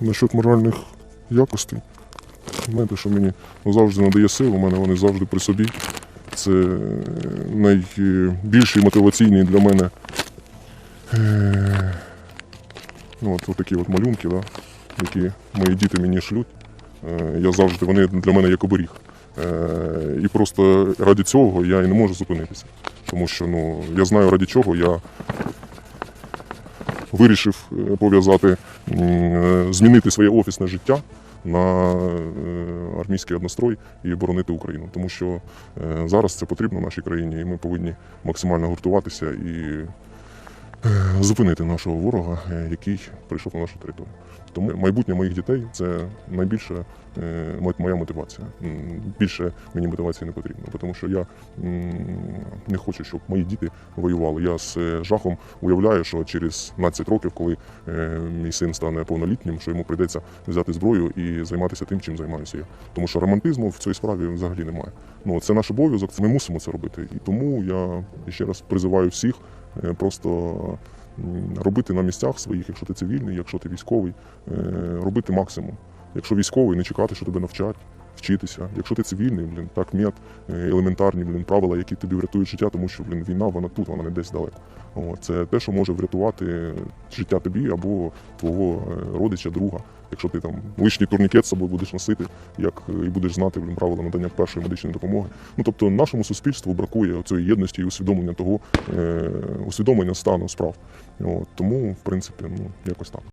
Насчет моральних якостей, знаєте, що мені завжди надає сил, у мене вони завжди при собі. Це е, найбільший мотиваційний для мене е, ну, от, от такі от малюнки, да, які мої діти мені шлють. Е, Я завжди, вони для мене як оберіг. І просто раді цього я і не можу зупинитися. Тому що ну, я знаю, раді чого я вирішив е, пов'язати, е, змінити своє офісне життя на е, армійський однострой і боронити Україну. Тому що зараз це потрібно нашій країні, і ми повинні максимально гуртуватися і зупинити нашого ворога, е, який прийшов на нашу територію. Тому майбутнє моїх дітей це найбільша е, моя мотивація. Більше мені мотивації не потрібно, тому що я не хочу, щоб мої діти воювали. Я з е, жахом уявляю, що через 15 років, коли е, мій син стане повнолітнім, що йому прийдеться взяти зброю і займатися тим, чим займаюся я. Тому що романтизму в цій справі взагалі немає. Ну це наш обов'язок, ми мусимо це робити. І тому я ще раз призиваю всіх е, просто. Робити на місцях своїх, якщо ти цивільний, якщо ти військовий, е, робити максимум. Якщо військовий, не чекати, що тебе навчать, вчитися. Якщо ти цивільний, блін, так мед, е, елементарні блін, правила, які тобі врятують життя, тому що блін, війна вона тут, вона не десь далеко. О, це те, що може врятувати життя тобі або твого е, родича, друга. Якщо ти там лишній турнікет з собою будеш носити, як е, і будеш знати блін, правила надання першої медичної допомоги. Ну тобто нашому суспільству бракує цієї єдності і усвідомлення того, е, усвідомлення стану справ. От, тому, в принципі, ну якось так.